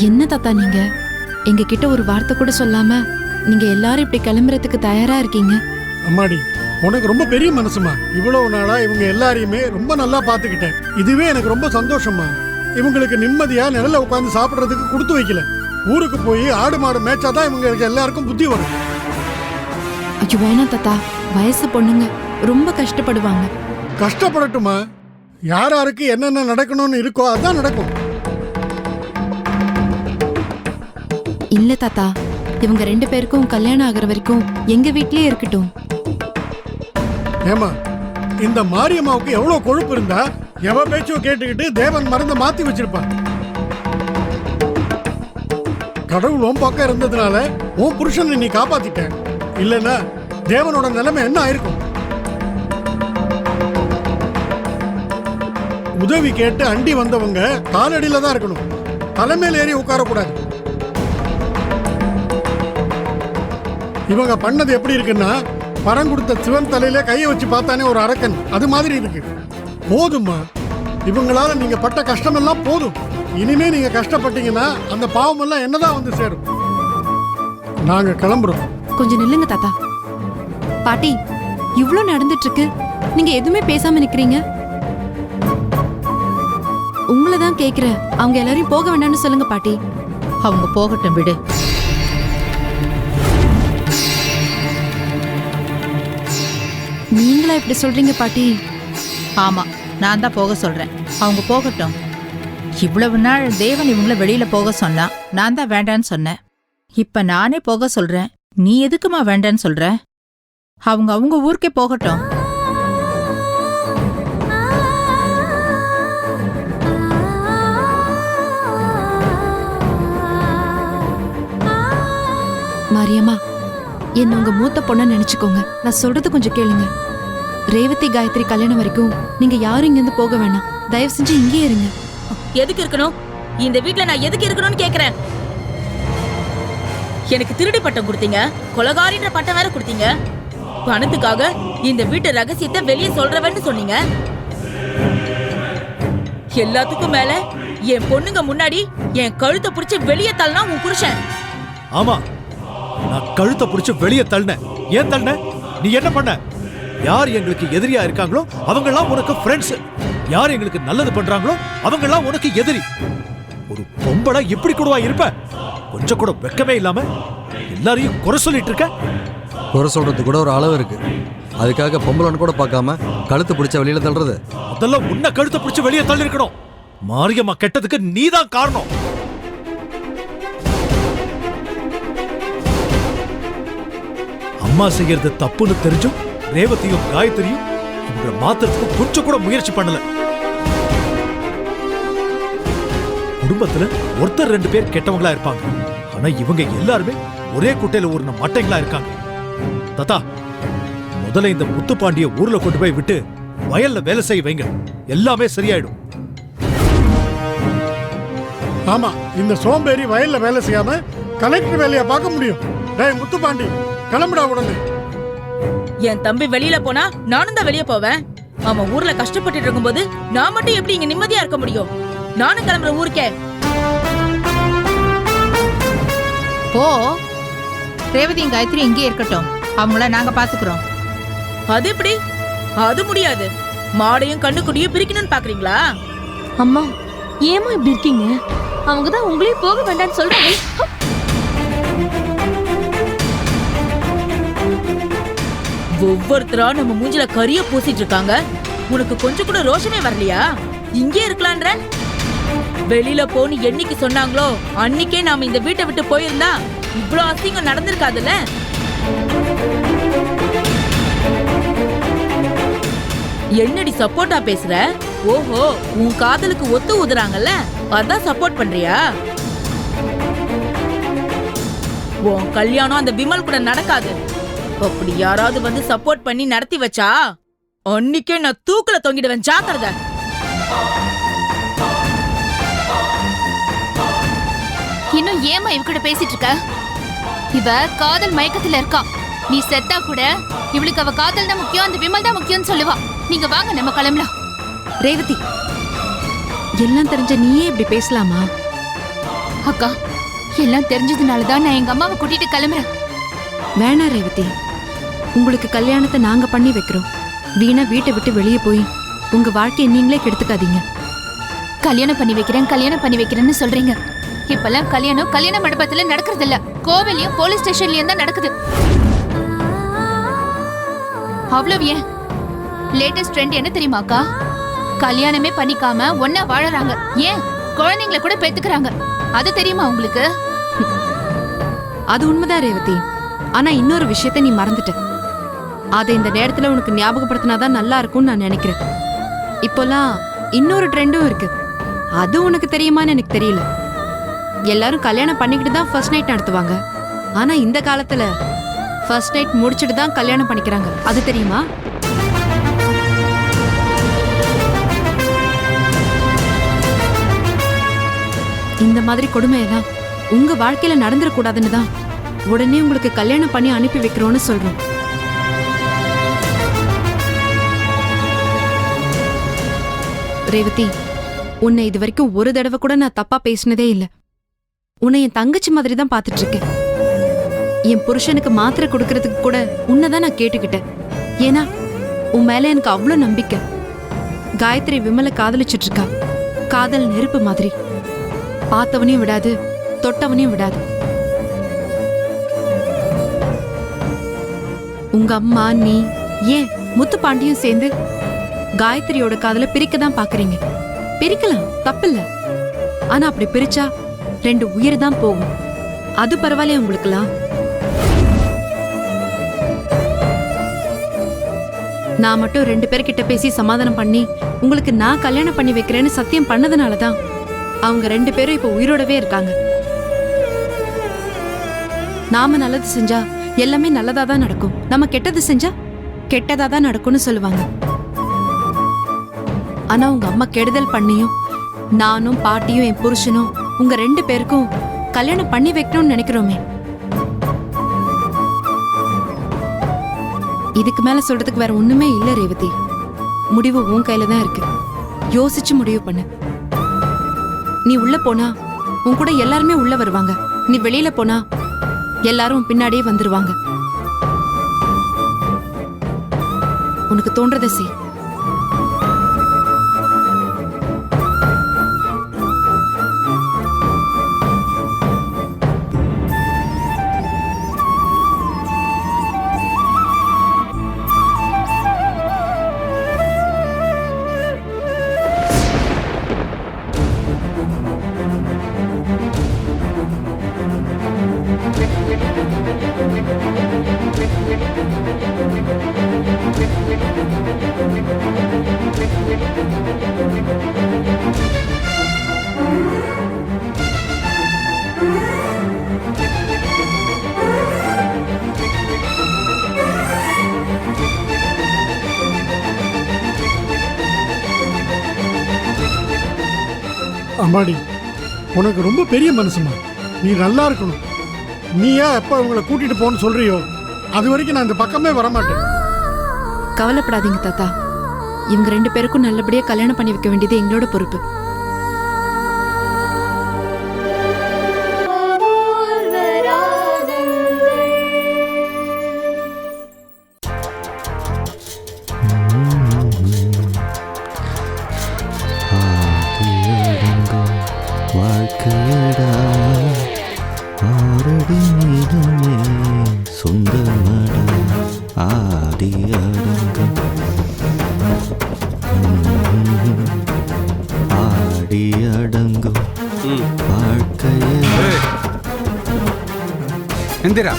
என்ன தாத்தா நீங்க? எங்ககிட்ட ஒரு வார்த்தை கூட சொல்லாம நீங்க எல்லாரும் இப்படி கிளம்புறதுக்கு தயாரா இருக்கீங்க? அம்மாடி உனக்கு ரொம்ப பெரிய மனசுமா. இவ்வளவு நாளா இவங்க எல்லாரையுமே ரொம்ப நல்லா பாத்துக்கிட்டேன் இதுவே எனக்கு ரொம்ப சந்தோஷமா இவங்களுக்கு நிம்மதியா நிழல்ல உட்காந்து சாப்பிடுறதுக்கு கொடுத்து வைக்கல. ஊருக்கு போய் ஆடு மாடு மேய்ச்சாதான் இவங்களுக்கு எல்லாருக்கும் புத்தி வரும். ஐயோ வேணாம் தாத்தா. வயசு பொண்ணுங்க ரொம்ப கஷ்டப்படுவாங்க. கஷ்டப்படட்டுமா? யார் யாருக்கு என்னென்ன நடக்கணும்னு இருக்கோ அதான் நடக்கும். இல்ல தாத்தா. இவங்க ரெண்டு பேருக்கும் கல்யாணம் ஆகுற வரைக்கும் எங்க வீட்லயே இருக்கட்டும். ஏமா இந்த மாரியம்மாவுக்கு எவ்வளவு கொழுப்பு இருந்தா? எவ பேச்சும் கேட்டுக்கிட்டு தேவன் மருந்த மாத்தி வச்சிருப்பான் கடவுள் உன் பக்கம் இருந்ததுனால உன் புருஷனை நீ காப்பாத்திட்ட. இல்லைன்னா தேவனோட நிலைமை என்ன ஆயிருக்கும்? உதவி கேட்டு அண்டி வந்தவங்க காலடியில தான் இருக்கணும். தலைமையில் ஏறி உட்காரக்கூடாது. இவங்க பண்ணது எப்படி இருக்குன்னா பணம் கொடுத்த சிவன் தலையில கையை வச்சு பார்த்தானே ஒரு அரக்கன். அது மாதிரி இருக்கு. போதும்மா. இவங்களால நீங்க பட்ட கஷ்டமெல்லாம் போதும். இனிமே நீங்க கஷ்டப்பட்டீங்கன்னா அந்த பாவமெல்லாம் என்னதான் வந்து சேரும். நாங்க கிளம்புறோம். கொஞ்சம் நில்லுங்க தாத்தா. பாட்டி இவ்ளோ நடந்துட்டு இருக்கு நீங்க எதுவுமே பேசாம நிக்கிறீங்க? உங்களை தான் கேக்குறேன் அவங்க எல்லாரையும் போக வேண்டாம்னு சொல்லுங்க பாட்டி. அவங்க போகட்டும் விடு. நீங்களா இப்படி சொல்றீங்க பாட்டி? ஆமா நான் தான் போக சொல்றேன். அவங்க போகட்டும். இவ்வளவு நாள் தேவன் இவங்கள வெளியில போக சொன்னா நான் தான் வேண்டான்னு சொன்னேன். இப்ப நானே போக சொல்றேன். நீ எதுக்குமா வேண்டான்னு சொல்ற? அவங்க அவங்க ஊருக்கே போகட்டும். மாரியம்மா என்ன உங்க மூத்த பொண்ணா நினைச்சுக்கோங்க. நான் சொல்றது கொஞ்சம் கேளுங்க. ரேவதி காயத்ரி கல்யாணம் வரைக்கும் நீங்க யாரும் இங்க இருந்து போக வேணாம். தயவு செஞ்சு இங்கே இருங்க. எதுக்கு இருக்கணும்? இந்த வீட்ல நான் எதுக்கு இருக்கணும்னு கேக்குறேன். எனக்கு திருடி பட்டம் கொடுத்தீங்க. கொலகாரின்ற பட்டம் வேற கொடுத்தீங்க. பணத்துக்காக இந்த வீட்டு ரகசியத்தை வெளியே சொல்றவன்னு சொன்னீங்க. எல்லாத்துக்கும் மேல என் பொண்ணுங்க முன்னாடி என் கழுத்தை பிடிச்சு வெளியே தள்ளனா உன் புருஷன். ஆமா. நான் கழுத்தை பிடிச்சு வெளியே தள்ளினேன். ஏன் தள்ளின நீ என்ன பண்ண? யார் எங்களுக்கு எதிரியா இருக்காங்களோ அவங்க எல்லாம் உனக்கு ஃப்ரெண்ட்ஸ் யார் எங்களுக்கு நல்லது பண்றாங்களோ அவங்க எல்லாம் உனக்கு எதிரி. ஒரு பொம்பளை இப்படி கூடவா இருப்ப? கொஞ்சம் கூட வெக்கமே இல்லாம எல்லாரையும் குறை சொல்லிட்டு இருக்க? குறை சொல்றது கூட ஒரு அளவு இருக்கு. அதுக்காக பொம்பளைன்னு கூட பார்க்காம கழுத்து பிடிச்ச வெளியில தள்ளுறது. முதல்ல உன்னை கழுத்தை பிடிச்சு வெளியே தள்ளி இருக்கணும் மாரியம்மா கெட்டதுக்கு நீதான் காரணம். அம்மா செய்யறது தப்புன்னு தெரிஞ்சும் ரேவதியும் காயத்ரியும் இவங்களை மாத்துறதுக்கு கொஞ்சம் கூட முயற்சி பண்ணல. குடும்பத்துல ஒருத்தர் ரெண்டு பேர் கெட்டவங்களா இருப்பாங்க. ஆனா இவங்க எல்லாருமே ஒரே குட்டையில ஊர்ன மட்டைங்களா இருக்காங்க. தாத்தா முதல்ல இந்த முத்துப்பாண்டிய ஊர்ல கொண்டு போய் விட்டு வயல்ல வேலை செய்ய வைங்க. எல்லாமே சரியாயிடும். ஆமா இந்த சோம்பேறி வயல்ல வேலை செய்யாம கலெக்டர் வேலையை பார்க்க முடியும். டேய் முத்துப்பாண்டி கிளம்புடா உடனே. என் தம்பி வெளியில போனா நானும் தான் வெளியே போவேன். அவன் ஊர்ல கஷ்டப்பட்டுட்டு இருக்கும்போது நான் மட்டும் எப்படி இங்க நிம்மதியா இருக்க முடியும்? நானும் கிளம்புறேன் ஊருக்கே. போ. ரேவதியும் காயத்ரி இங்கே இருக்கட்டும். அவங்கள நாங்க பாத்துக்கிறோம். அது எப்படி? அது முடியாது. மாடையும் கண்ணுக்குடியும் பிரிக்கணும்னு பாக்குறீங்களா? அம்மா ஏமா இப்படி இருக்கீங்க? அவங்க தான் உங்களையும் போக வேண்டாம்னு சொல்றாங்க. ஒவ்வொருத்தரா நம்ம மூஞ்சில கரிய பூசிட்டு இருக்காங்க. உனக்கு கொஞ்சம் கூட ரோஷமே வரலையா? இங்கே இருக்கலான்ற வெளியில போன்னு என்னைக்கு சொன்னாங்களோ அன்னைக்கே நாம இந்த வீட்டை விட்டு போயிருந்தா இவ்வளவு அசிங்கம் நடந்திருக்காதுல்ல? என்னடி சப்போர்ட்டா பேசுற? ஓஹோ உன் காதலுக்கு ஒத்து ஊதுறாங்கல்ல? அதான் சப்போர்ட் பண்றியா? உன் கல்யாணம் அந்த விமல் கூட நடக்காது. அப்படி யாராவது வந்து சப்போர்ட் பண்ணி நடத்தி வச்சா அன்னைக்கே நான் தூக்குல தொங்கிடுவேன். ஜாக்கிரதை. இன்னும் ஏமா இவகிட்ட பேசிட்டு இருக்க? இவ காதல் மயக்கத்துல இருக்கா. நீ செத்தா கூட இவளுக்கு அவ காதல் தான் முக்கியம் அந்த விமல் தான் முக்கியம்னு சொல்லுவா. நீங்க வாங்க நம்ம கிளம்பலாம். ரேவதி எல்லாம் தெரிஞ்ச நீயே இப்படி பேசலாமா? அக்கா எல்லாம் தெரிஞ்சதுனால தான் நான் எங்க அம்மாவை கூட்டிட்டு கிளம்புறேன். வேணாம் ரேவதி. உங்களுக்கு கல்யாணத்தை நாங்க பண்ணி வைக்கிறோம். வீணா வீட்டை விட்டு வெளியே போய் உங்க வாழ்க்கையை நீங்களே கெடுத்துக்காதீங்க. கல்யாணம் பண்ணி வைக்கிறேன் கல்யாணம் பண்ணி வைக்கிறேன்னு சொல்றீங்க. இப்பெல்லாம் கல்யாணம் கல்யாண மண்டபத்துல நடக்கிறது இல்ல கோவிலையும் போலீஸ் ஸ்டேஷன்லயும் தான் நடக்குது. அவ்வளவு ஏன்? லேட்டஸ்ட் ட்ரெண்ட் என்ன தெரியுமாக்கா கல்யாணமே பண்ணிக்காம ஒன்னா வாழறாங்க. ஏன்? குழந்தைங்களை கூட பெத்துக்கிறாங்க. அது தெரியுமா உங்களுக்கு? அது உண்மைதான் ரேவதி. ஆனா இன்னொரு விஷயத்தை நீ மறந்துட்ட. அதை இந்த நேரத்துல உனக்கு ஞாபகப்படுத்தினாதான் நல்லா இருக்கும்னு நான் நினைக்கிறேன். இப்போல்லாம் இன்னொரு ட்ரெண்டும் இருக்கு. அது உனக்கு தெரியுமான்னு எனக்கு தெரியல. எல்லாரும் கல்யாணம் பண்ணிக்கிட்டு தான் ஃபர்ஸ்ட் நைட் நடத்துவாங்க. ஆனா இந்த காலத்துல ஃபர்ஸ்ட் நைட் முடிச்சிட்டு தான் கல்யாணம் பண்ணிக்கிறாங்க. அது தெரியுமா? இந்த மாதிரி கொடுமையெல்லாம் உங்க வாழ்க்கையில நடந்துடக்கூடாதுன்னு தான் உடனே உங்களுக்கு கல்யாணம் பண்ணி அனுப்பி வைக்கிறோம்னு சொல்றோம். ரேவதி உன்னை இது வரைக்கும் ஒரு தடவை கூட நான் தப்பா பேசினதே இல்ல. உன்னை என் தங்கச்சி மாதிரி தான் பார்த்துட்டு இருக்கேன் என் புருஷனுக்கு மாத்திரை கொடுக்கறதுக்கு கூட உன்னைதான் நான் கேட்டுக்கிட்டேன். ஏன்னா உன் மேல எனக்கு அவ்வளோ நம்பிக்கை. காயத்ரி விமலை காதலிச்சிட்டு இருக்கா காதல் நெருப்பு மாதிரி. பார்த்தவனையும் விடாது தொட்டவனையும் விடாது. உங்க அம்மா நீ ஏன் முத்துப்பாண்டியும் சேர்ந்து காயத்ரியோட காதல பிரிக்க தான் பாக்குறீங்க பிரிக்கலாம் தப்பில்ல. ஆனா அப்படி பிரிச்சா ரெண்டு உயிர் தான் போகும். அது பரவாயில்லையா உங்களுக்குலாம் நான் மட்டும் ரெண்டு பேர்கிட்ட பேசி சமாதானம் பண்ணி உங்களுக்கு நான் கல்யாணம் பண்ணி வைக்கிறேன்னு சத்தியம் பண்ணதுனால தான் அவங்க ரெண்டு பேரும் இப்போ உயிரோடவே இருக்காங்க. நாம நல்லது செஞ்சா எல்லாமே நல்லதா தான் நடக்கும். நம்ம கெட்டது செஞ்சா கெட்டதா தான் நடக்கும்னு சொல்லுவாங்க. ஆனா உங்க அம்மா கெடுதல் பண்ணியும் நானும் பாட்டியும் என் புருஷனும் உங்க ரெண்டு பேருக்கும் கல்யாணம் பண்ணி வைக்கணும்னு நினைக்கிறோமே. இதுக்கு மேல சொல்றதுக்கு வேற ஒண்ணுமே இல்ல ரேவதி. முடிவு உன் கையில தான் இருக்கு. யோசிச்சு முடிவு பண்ணு. நீ உள்ள போனா உன் கூட எல்லாருமே உள்ள வருவாங்க. நீ வெளியில போனா எல்லாரும் பின்னாடியே வந்துருவாங்க. உனக்கு தோன்றதை செய். அம்மாடி உனக்கு ரொம்ப பெரிய மனசுமா. நீ நல்லா இருக்கணும். நீ ஏன் எப்போ உங்களை கூட்டிட்டு போன்னு சொல்றியோ அது வரைக்கும் நான் இந்த பக்கமே வரமாட்டேன். கவலைப்படாதீங்க தாத்தா. இவங்க ரெண்டு பேருக்கும் நல்லபடியா கல்யாணம் பண்ணி வைக்க வேண்டியது எங்களோட பொறுப்பு. சொந்தமடா ஆடி அடங்கும் ஆடி அடங்கும் வாழ்க்கையே எந்திரா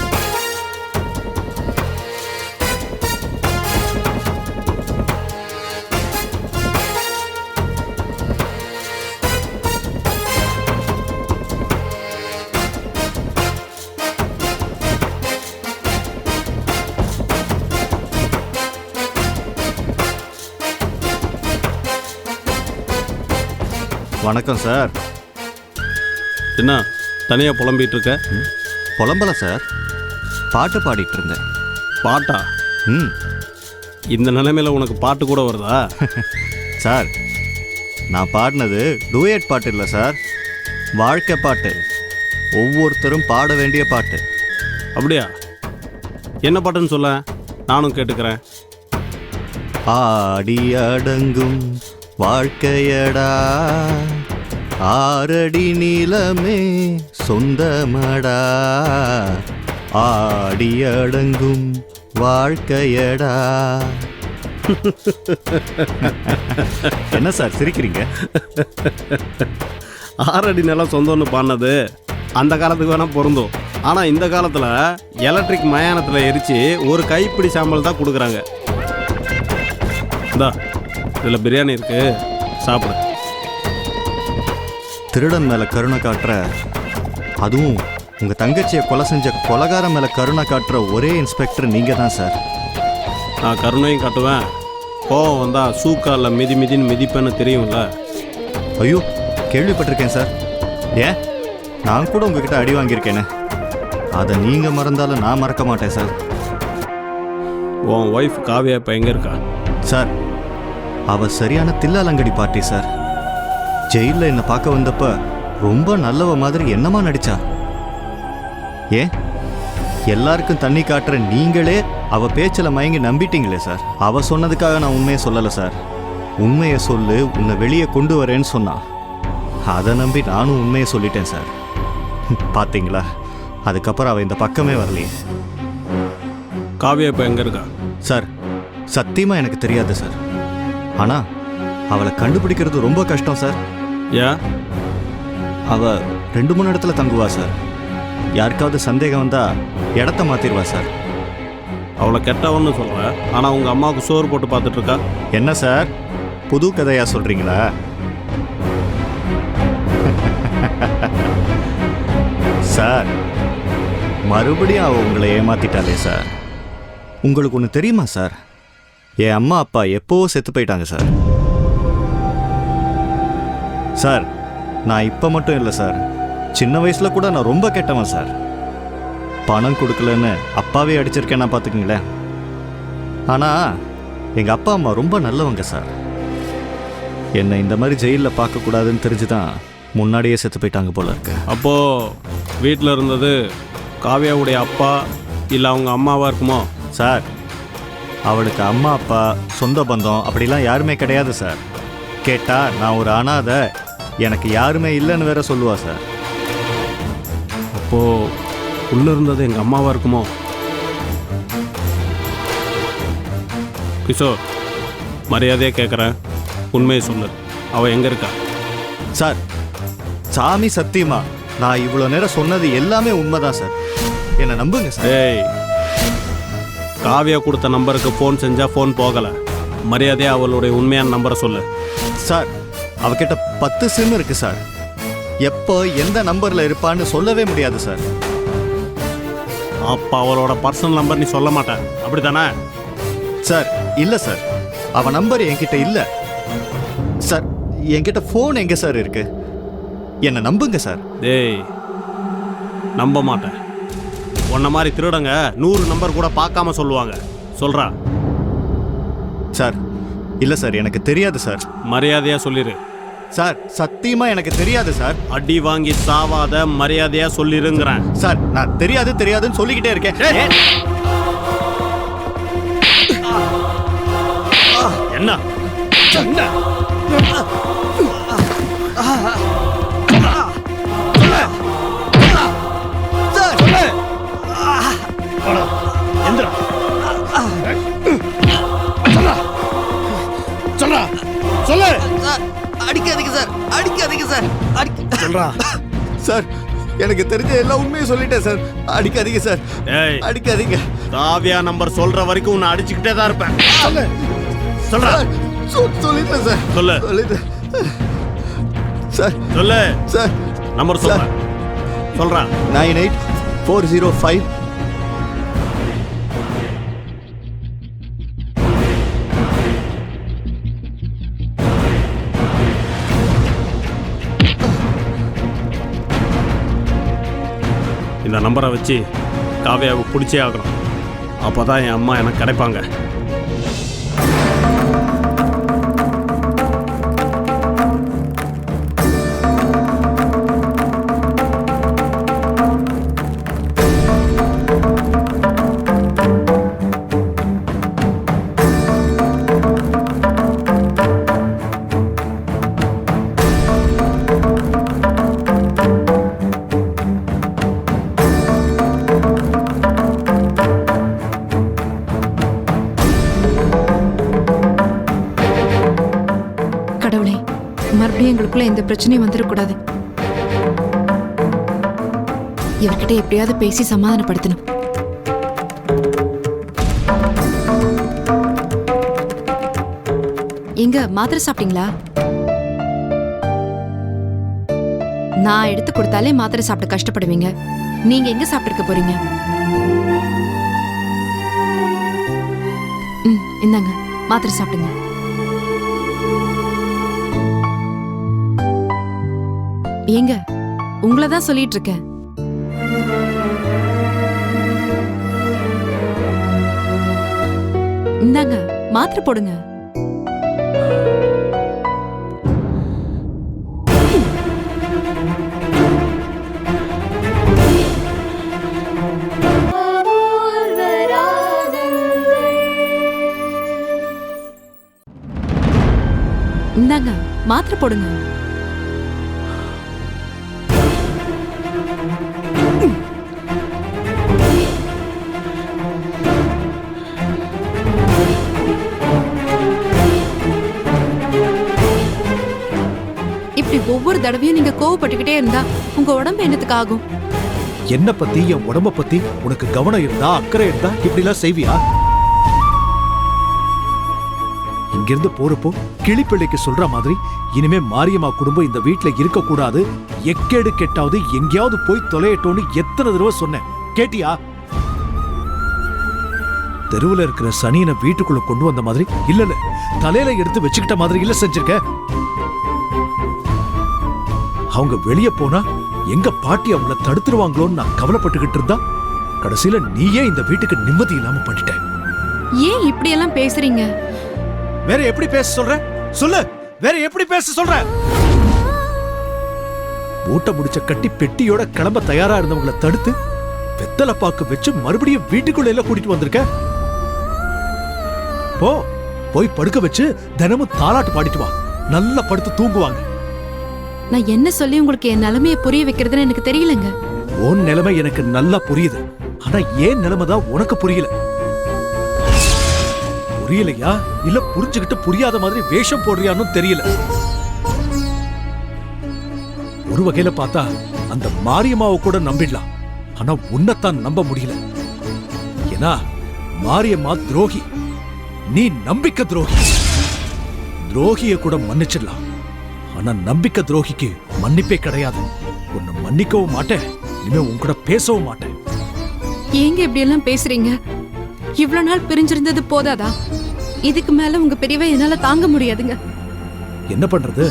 வணக்கம் சார். என்ன தனியாக புலம்பிட்டு இருக்க புலம்பல சார். பாட்டு பாடிட்டு இருந்தேன் பாட்டா? ம். இந்த நிலைமையில உனக்கு பாட்டு கூட வருதா? சார் நான் பாடினது டூயட் பாட்டு இல்லை சார். வாழ்க்கை பாட்டு. ஒவ்வொருத்தரும் பாட வேண்டிய பாட்டு. அப்படியா? என்ன பாட்டுன்னு சொல்ல? நானும் கேட்டுக்கிறேன். ஆடி அடங்கும் வாழ்க்கையடா. ஆரடி நீளமே சொந்தமடா. ஆடி அடங்கும் வாழ்க்கையடா. என்ன சார் சிரிக்கிறீங்க? ஆறடி நிலம் சொந்தம்னு பாடினது அந்த காலத்துக்கு வேணால் பொருந்தும். ஆனால் இந்த காலத்தில் எலக்ட்ரிக் மயானத்தில் எரித்து ஒரு கைப்பிடி சாம்பல் தான் கொடுக்குறாங்க. இந்தா இதில் பிரியாணி இருக்கு. சாப்பிடு. திருடன் மேல கருணை காட்டுற அதுவும் உங்க தங்கச்சியை கொலை செஞ்ச கொலகாரம் மேல கருணை காட்டுற ஒரே இன்ஸ்பெக்டர் நீங்க தான் சார் நான் கருணையும் காட்டுவேன். கோவம் வந்தால் சூக்காலில் மிதி மிதின்னு மிதிப்பேன்னு தெரியும்ல. ஐயோ கேள்விப்பட்டிருக்கேன் சார் ஏன் நான் கூட உங்ககிட்ட அடி வாங்கியிருக்கேனே. அதை நீங்க மறந்தாலும் நான் மறக்க மாட்டேன் சார் உன் ஒய்ஃப் காவியா இப்போ எங்கே இருக்கா? சார் அவ சரியான தில்லாலங்கடி பார்ட்டி சார் ஜெயிலில் என்னை பார்க்க வந்தப்ப ரொம்ப நல்லவ மாதிரி என்னமா நடிச்சா? ஏன் எல்லாருக்கும் தண்ணி காட்டுற நீங்களே அவ பேச்சில் மயங்கி நம்பிட்டீங்களே சார். அவ சொன்னதுக்காக நான் உண்மையை சொல்லலை சார். உண்மையை சொல்லு உன்னை வெளியே கொண்டு வரேன்னு சொன்னா. அதை நம்பி நானும் உண்மையை சொல்லிட்டேன் சார். பாத்தீங்களா? அதுக்கப்புறம் அவ இந்த பக்கமே வரலையே. காவியா இப்போ எங்கே இருக்கா? சார் சத்தியமா எனக்கு தெரியாது சார். ஆனா அவளை கண்டுபிடிக்கிறது ரொம்ப கஷ்டம் சார். ஏன் அவ ரெண்டு மூணு இடத்துல தங்குவா சார். யாருக்காவது சந்தேகம் வந்தா இடத்த மாத்திருவா சார். அவளை கெட்டவன்னு சொல்கிற ஆனால் உங்கள் அம்மாவுக்கு சோறு போட்டு பார்த்துட்டு இருக்கா என்ன சார்? புது கதையா சொல்றீங்களா? சார் மறுபடியும் அவ உங்களை ஏமாத்திட்டாளே சார். உங்களுக்கு ஒன்று தெரியுமா சார்? என் அம்மா அப்பா எப்போவோ செத்து போயிட்டாங்க சார். சார் நான் இப்போ மட்டும் இல்லை சார். சின்ன வயசில் கூட நான் ரொம்ப கெட்டவன் சார். பணம் கொடுக்கலன்னு அப்பாவே அடிச்சிருக்கேன்னா பார்த்துக்குங்களேன் ஆனால் எங்கள் அப்பா அம்மா ரொம்ப நல்லவங்க சார். என்னை இந்த மாதிரி ஜெயிலில் பார்க்கக்கூடாதுன்னு தெரிஞ்சு தான் முன்னாடியே செத்து போயிட்டாங்க போல இருக்கு. அப்போது வீட்டில் இருந்தது காவியாவுடைய அப்பா இல்லை அவங்க அம்மாவா இருக்குமோ? சார் அவளுக்கு அம்மா அப்பா சொந்த பந்தம் அப்படிலாம் யாருமே கிடையாது சார். கேட்டால் நான் ஒரு அனாதை எனக்கு யாருமே இல்லைன்னு வேற சொல்லுவா சார் அப்போது உள்ளே இருந்தது எங்கள் அம்மாவா இருக்குமோ? கிஷோர் மரியாதையாக கேட்குறேன் உண்மையை சொல்லு. அவள் எங்கே இருக்கா? சார் சாமி சத்தியமா நான் இவ்வளோ நேரம் சொன்னது எல்லாமே உண்மைதான் சார் என்னை நம்புங்க சார் ஏய் காவியா கொடுத்த நம்பருக்கு ஃபோன் செஞ்சால் ஃபோன் போகலை. மரியாதையாக அவளுடைய உண்மையான நம்பரை சொல்லு. சார் அவகிட்ட பத்து சிம் இருக்கு சார். எப்போ எந்த நம்பர்ல இருப்பான்னு சொல்லவே முடியாது சார். அப்போ அவளோட பர்சனல் நம்பர் நீ சொல்ல மாட்ட. அப்படி தானே சார் இல்ல சார். அவ நம்பர் என்கிட்ட இல்ல. சார் என்கிட்ட ஃபோன் எங்க சார் இருக்கு? என்னை நம்புங்க சார். டேய் நம்ப மாட்டேன் உன்ன மாதிரி திருடங்க நூறு நம்பர் கூட பார்க்காம சொல்லுவாங்க. சொல்றா. சார் இல்ல சார் எனக்கு தெரியாது சார். மரியாதையா சொல்லிரு. சார் சத்தியமா எனக்கு தெரியாது சார். அடி வாங்கி சாவாத மரியாதையா சொல்லிருங்கிறேன். சார் நான் தெரியாது தெரியாதுன்னு சொல்லிக்கிட்டே இருக்கேன்? என்ன? எந்திரா. சொல்றா சொல்லு அடிக்காதீங்க சார். அடிக்காதீங்க சார். அடிக்க சொல்றா. சார் எனக்கு தெரிஞ்ச எல்லா உண்மையும் சொல்லிட்டேன் சார். அடிக்காதீங்க சார். ஏய் அடிக்காதீங்க. காவியா நம்பர் சொல்ற வரைக்கும் உன்னை அடிச்சுக்கிட்டே தான் இருப்பேன். சொல்லு சொல்றா. சொல்லிட்டேன் சார். சொல்லு. சொல்லிட்டேன். சார். சொல்லு. சார். நம்பர் சொல்றேன் சொல்றா. Nine eight four zero five இந்த நம்பரை வச்சு காவியாவை பிடிச்சே ஆகணும். அப்போ தான் என் அம்மா எனக்கு கிடைப்பாங்க. இந்த பிரச்சனை பிரச்சனையும் வந்துடக்கூடாது இவர்கிட்ட எப்படியாவது பேசி சமாதானப்படுத்தணும். எங்க மாத்திரை சாப்பிட்டீங்களா? நான் எடுத்து கொடுத்தாலே மாத்திரை சாப்பிட்டு கஷ்டப்படுவீங்க. நீங்க எங்க சாப்பிட்டுருக்க போறீங்க? ம் இந்தாங்க மாத்திரை சாப்பிடுங்க. ஏங்க உங்களை தான் சொல்லிட்டு இருக்கேன் இந்தாங்க மாத்திரை போடுங்க. இந்தாங்க மாத்திரை போடுங்க. ஒவ்வொரு தடவையும் நீங்க கோவப்பட்டுக்கிட்டே இருந்தா உங்க உடம்பு என்னத்துக்கு ஆகும் என்ன பத்தி என் உடம்ப பத்தி உனக்கு கவனம் இருந்தா அக்கறை இருந்தா இப்படி எல்லாம் செய்வியா? இங்கிருந்து போறப்போ கிளிப்பிள்ளைக்கு சொல்ற மாதிரி இனிமே மாரியம்மா குடும்பம் இந்த வீட்டுல இருக்க கூடாது எக்கேடு கெட்டாவது எங்கேயாவது போய் தொலையட்டோன்னு எத்தனை தடவை சொன்னேன். கேட்டியா? தெருவுல இருக்கிற சனியனை வீட்டுக்குள்ள கொண்டு வந்த மாதிரி இல்ல இல்ல தலையில எடுத்து வச்சுக்கிட்ட மாதிரி இல்ல செஞ்சிருக்க. அவங்க வெளிய போனா எங்க பாட்டி அவங்கள தடுத்துருவாங்களோன்னு நான் கவலைப்பட்டுக்கிட்டு இருந்தா? கடைசியில நீயே இந்த வீட்டுக்கு நிம்மதி இல்லாம பண்ணிட்ட ஏன் இப்படி எல்லாம் பேசுறீங்க? வேற எப்படி பேச சொல்ற? சொல்லு. வேற எப்படி பேச சொல்ற? மூட்டை முடிச்ச கட்டி பெட்டியோட கிளம்ப தயாரா இருந்தவங்கள தடுத்து வெத்தலை பாக்கு வச்சு மறுபடியும் வீட்டுக்குள்ள எல்லாம் கூட்டிட்டு வந்திருக்க? போ. போய் படுக்க வச்சு தினமும் தாலாட்டு பாடிட்டு வா. நல்லா படுத்து தூங்குவாங்க. நான் என்ன சொல்லி உங்களுக்கு என் நிலைமைய புரிய வைக்கிறதுன்னு எனக்கு தெரியலங்க. உன் நிலைமை எனக்கு நல்லா புரியுது. ஆனா ஏன் நிலைமை தான் உனக்கு புரியல? புரியலையா? இல்ல புரிஞ்சுக்கிட்டு புரியாத மாதிரி வேஷம் போடுறியான்னு தெரியல. ஒரு வகையில பார்த்தா அந்த மாரியம்மாவை கூட நம்பிடலாம். ஆனா உன்னைத்தான் நம்ப முடியல. ஏன்னா மாரியம்மா துரோகி. நீ நம்பிக்கை துரோகி. துரோகிய கூட மன்னிச்சிடலாம். ஆனா நம்பிக்கை துரோகிக்கு மன்னிப்பே கிடையாது. உன்னை மன்னிக்கவும் மாட்டேன். இனிமே உன் கூட பேசவும் மாட்டேன். ஏங்க இப்படி எல்லாம் பேசுறீங்க? இவ்வளவு நாள் பிரிஞ்சிருந்தது போதாதா? இதுக்கு மேல உங்க பிரிவை என்னால தாங்க முடியாதுங்க. என்ன பண்றது?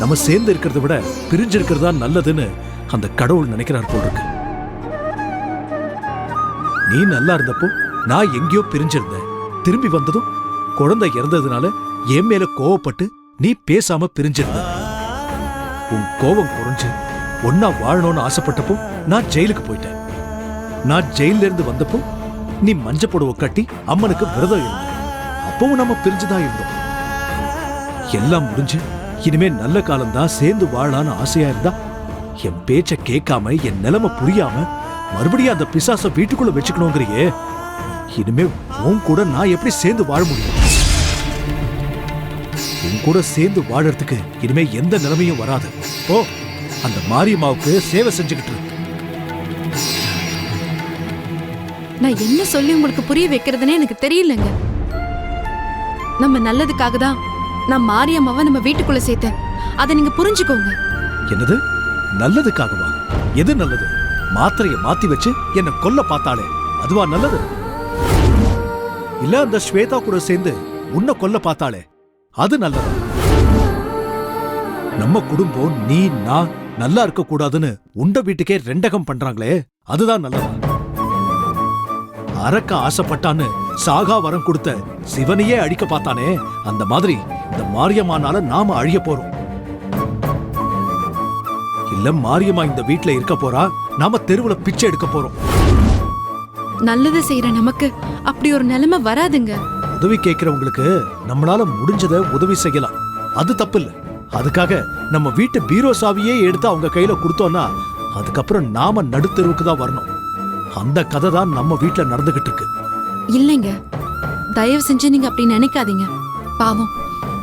நம்ம சேர்ந்து இருக்கிறத விட பிரிஞ்சு இருக்கிறதா நல்லதுன்னு அந்த கடவுள் நினைக்கிறார் போல் இருக்கு நீ நல்லா இருந்தப்போ நான் எங்கேயோ பிரிஞ்சிருந்தேன். திரும்பி வந்ததும் குழந்தை இறந்ததுனால என் மேல கோவப்பட்டு நீ பேசாம பிரிஞ்சிருந்த. உன் கோபம் குறைஞ்சு ஒன்னா வாழணும்னு ஆசைப்பட்டப்போ நான் ஜெயிலுக்கு போயிட்டேன். நான் ஜெயில இருந்து வந்தப்போ நீ மஞ்ச புடவை கட்டி அம்மனுக்கு விரதம் இருந்த அப்பவும் நம்ம பிரிஞ்சுதான் இருந்தோம். எல்லாம் முடிஞ்சு இனிமே நல்ல காலம்தான் சேர்ந்து வாழலான்னு ஆசையா இருந்தா என் பேச்ச கேட்காம என் நிலைமை புரியாம மறுபடியும் அந்த பிசாச வீட்டுக்குள்ள வச்சுக்கணுங்கிறியே. இனிமே உன் கூட நான் எப்படி சேர்ந்து வாழ முடியும்? உன் கூட சேர்ந்து வாழறதுக்கு இனிமே எந்த நிலைமையும் வராது. ஓ அந்த மாரியம்மாவுக்கு சேவை செஞ்சுக்கிட்டு. நான் என்ன சொல்லி உங்களுக்கு புரிய வைக்கிறதுனே எனக்கு தெரியலங்க. நம்ம நல்லதுக்காக தான் நான் மாரியம்மாவை நம்ம வீட்டுக்குள்ள சேர்த்தேன். அதை நீங்க புரிஞ்சுக்கோங்க. என்னது? நல்லதுக்காகவா? எது நல்லது? மாத்திரைய மாத்தி வச்சு என்ன கொல்ல பார்த்தாளே அதுவா நல்லது? இல்ல அந்த ஸ்வேதா கூட சேர்ந்து உன்னை கொல்ல பார்த்தாளே அது நல்லது. நம்ம குடும்பம் நீ நான் நல்லா இருக்க கூடாதுன்னு உண்ட வீட்டுக்கே ரெண்டகம் பண்றாங்களே அதுதான் நல்லதா. அறக்க ஆசைப்பட்டான்னு சாகா வரம் கொடுத்த சிவனையே அழிக்க பார்த்தானே அந்த மாதிரி இந்த மாரியம்மானால நாம அழிய போறோம். இல்ல மாரியம்மா இந்த வீட்ல இருக்க போறா நாம தெருவுல பிச்சை எடுக்க போறோம். நல்லது செய்யற நமக்கு அப்படி ஒரு நிலைமை வராதுங்க. உதவி கேட்கிறவங்களுக்கு நம்மளால முடிஞ்சதை உதவி செய்யலாம். அது தப்பு இல்லை அதுக்காக நம்ம வீட்டு பீரோ சாவியே எடுத்து அவங்க கையில கொடுத்தோம்னா அதுக்கப்புறம் நாம நடுத்தெருவுக்கு தான் வரணும். அந்த கதை தான் நம்ம வீட்டுல நடந்துகிட்டு இருக்கு. இல்லைங்க. தயவு செஞ்சு நீங்க அப்படி நினைக்காதீங்க. பாவம்.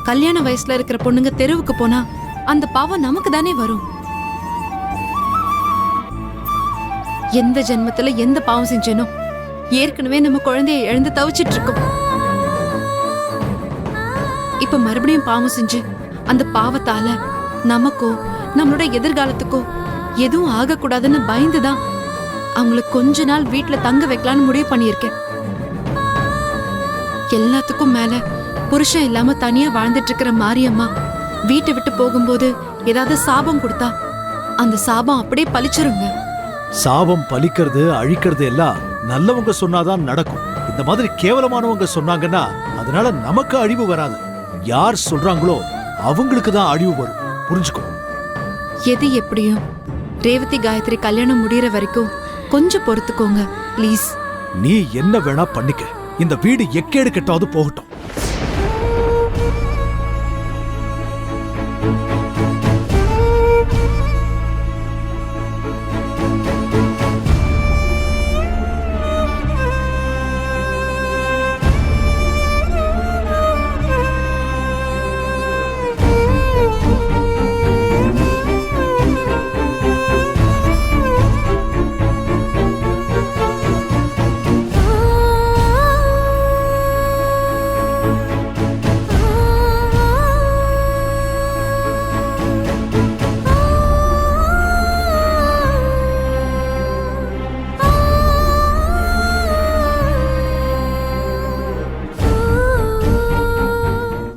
கல்யாண வயசுல இருக்கிற பொண்ணுங்க தெருவுக்கு போனா அந்த பாவம் நமக்கு தானே வரும். எந்த ஜென்மத்துல எந்த பாவம் செஞ்சேனோ ஏற்கனவே நம்ம குழந்தைய எழுந்து தவிச்சிட்டு இருக்கோம். இப்ப மறுபடியும் பாவம் செஞ்சு அந்த பாவத்தால நமக்கோ நம்மளோட எதிர்காலத்துக்கோ எதுவும் ஆகக்கூடாதுன்னு பயந்துதான் அவங்கள கொஞ்ச நாள் வீட்டுல தங்க வைக்கலான்னு முடிவு பண்ணியிருக்கேன். எல்லாத்துக்கும் மேல புருஷன் இல்லாம தனியா வாழ்ந்துட்டு இருக்கிற மாரியம்மா வீட்டை விட்டு போகும்போது ஏதாவது சாபம் கொடுத்தா அந்த சாபம் அப்படியே பழிச்சிருங்க. சாபம் பலிக்கிறது அழிக்கிறது எல்லாம் நல்லவங்க சொன்னாதான் நடக்கும். இந்த மாதிரி கேவலமானவங்க சொன்னாங்கன்னா அதனால நமக்கு அழிவு வராது. யார் சொல்றாங்களோ அவங்களுக்கு தான் அழிவு வரும். புரிஞ்சுக்கோ. எது எப்படியும். ரேவதி காயத்ரி கல்யாணம் முடியற வரைக்கும் கொஞ்சம் பொறுத்துக்கோங்க ப்ளீஸ். நீ என்ன வேணா பண்ணிக்க. இந்த வீடு எக்கேடு கெட்டாவது போகட்டும்.